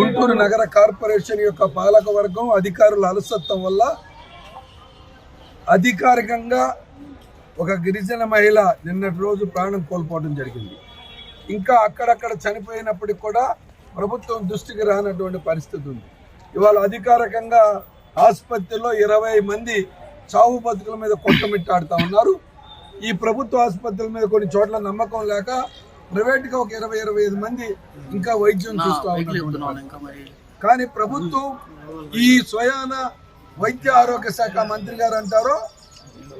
గుంటూరు నగర కార్పొరేషన్ యొక్క పాలక వర్గం అధికారుల అలసత్వం వల్ల అధికారికంగా ఒక గిరిజన మహిళ నిన్నటి రోజు ప్రాణం కోల్పోవడం జరిగింది. ఇంకా అక్కడక్కడ చనిపోయినప్పటికి కూడా ప్రభుత్వం దృష్టికి రానటువంటి పరిస్థితి ఉంది. ఇవాళ అధికారికంగా ఆసుపత్రిలో ఇరవై మంది చావు బతుకుల మీద కొట్టమిట్టాడుతూ ఉన్నారు. ఈ ప్రభుత్వ ఆసుపత్రుల మీద కొన్ని చోట్ల నమ్మకం లేక ప్రైవేట్గా ఒక ఇరవై ఇరవై ఐదు మంది ఇంకా వైద్యం చూస్తూ. కానీ ప్రభుత్వం ఈ స్వయాన వైద్య ఆరోగ్య శాఖ మంత్రి గారు అంటారో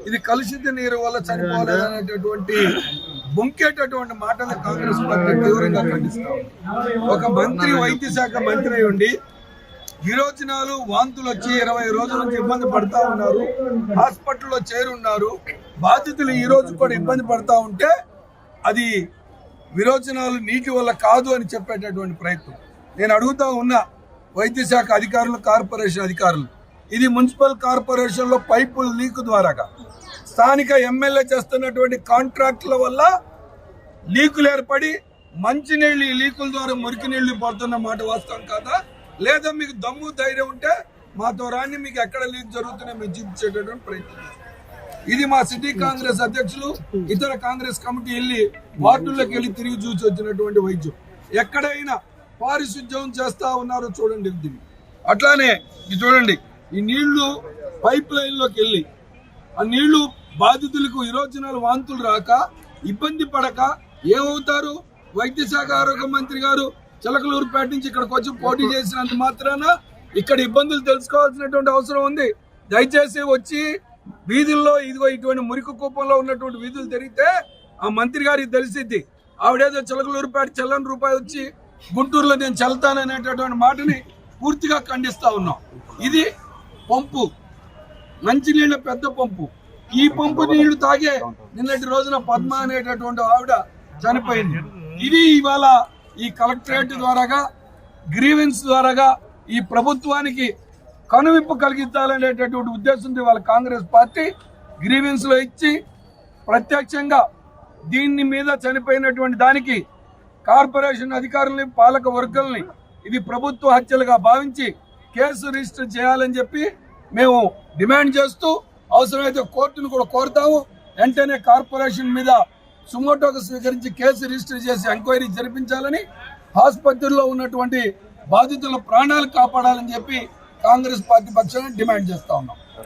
ఇది కలుషిత నీరు వల్ల చనిపోలేదనేటటువంటి బొంకేటటువంటి మాటలు కాంగ్రెస్ పార్టీ తీవ్రంగా ఖండిస్తాం ఒక మంత్రి వైద్య శాఖ మంత్రి అయి ఉండి విరోచనాలు వాంతులు వచ్చి ఇరవై రోజుల నుంచి ఇబ్బంది పడతా ఉన్నారు హాస్పిటల్లో చేరున్నారు. బాధితులు ఈ రోజు కూడా ఇబ్బంది పడతా ఉంటే అది విరోచనాలు నీటి వల్ల కాదు అని చెప్పేటటువంటి ప్రయత్నం నేను అడుగుతా ఉన్న వైద్య శాఖ అధికారులు కార్పొరేషన్ అధికారులు ఇది మున్సిపల్ కార్పొరేషన్లో పైపుల లీక్ ద్వారాగా స్థానిక ఎమ్మెల్యే చేస్తున్నటువంటి కాంట్రాక్టుల వల్ల లీకులు ఏర్పడి మంచినీళ్ళు ఈ లీకుల ద్వారా మురికి నీళ్ళు పడుతున్న మాట వాస్తవం కాదా లేదా మీకు దమ్ము ధైర్యం ఉంటే మాతో రాని మీకు ఎక్కడ లీక్ జరుగుతున్నాయో మేము చూపించేటటువంటి ప్రయత్నం చేస్తాం. ఇది మా సిటీ కాంగ్రెస్ అధ్యక్షులు. ఇతర కాంగ్రెస్ కమిటీ వెళ్ళి వార్డుల్లోకి వెళ్ళి తిరిగి చూసి వచ్చినటువంటి వైద్యం ఎక్కడైనా పారిశుద్ధ్యం చేస్తా ఉన్నారో చూడండి దీన్ని. అట్లానే ఇది చూడండి ఈ నీళ్ళు పైప్ లైన్లోకి వెళ్ళి ఆ నీళ్ళు బాధితులకు విరోచనాలు వాంతులు రాక ఇబ్బంది పడక ఏమవుతారు? వైద్య శాఖ ఆరోగ్య మంత్రి గారు చిలకలూరుపేట నుంచి ఇక్కడికి వచ్చి పోటీ చేసినంత మాత్రాన ఇక్కడ ఇబ్బందులు తెలుసుకోవాల్సినటువంటి అవసరం ఉంది. దయచేసి వచ్చి వీధుల్లో ఇదిగో ఇటువంటి మురికి కూపంలో ఉన్నటువంటి వీధులు తిరిగితే ఆ మంత్రి గారికి తెలిసిద్ది. ఆవిడేదో చిలకలూరుపేట చెల్లని రూపాయి వచ్చి గుంటూరులో నేను చెల్తాననేటటువంటి మాటని పూర్తిగా ఖండిస్తా ఉన్నాం. ఇది పంపు. మంచినీళ్ళ పెద్ద పంపు. ఈ పంపు నీళ్ళు తాగే నిన్నటి రోజున పద్మ అనేటటువంటి ఆవిడ చనిపోయింది. ఇది ఇవాళ ఈ కలెక్టరేట్ ద్వారాగా గ్రీవెన్స్ ద్వారాగా ఈ ప్రభుత్వానికి కనువిప్పు కలిగించాలనేటటువంటి ఉద్దేశంతో వాళ్ళ కాంగ్రెస్ పార్టీ గ్రీవెన్స్లో ఇచ్చి ప్రత్యక్షంగా దీన్ని మీద చనిపోయినటువంటి దానికి కార్పొరేషన్ అధికారుల్ని పాలక వర్గాల్ని ఇది ప్రభుత్వ హత్యలుగా భావించి కేసు రిజిస్టర్ చేయాలని చెప్పి మేము డిమాండ్ చేస్తూ అవసరమైతే కోర్టును కూడా కోరుతాము. వెంటనే కార్పొరేషన్ మీద సుమోటోకు స్వీకరించి కేసు రిజిస్టర్ చేసి ఎంక్వైరీ జరిపించాలని ఆసుపత్రిలో ఉన్నటువంటి బాధితుల ప్రాణాలు కాపాడాలని చెప్పి కాంగ్రెస్ పార్టీ పక్షాన్ని డిమాండ్ చేస్తా ఉన్నాం.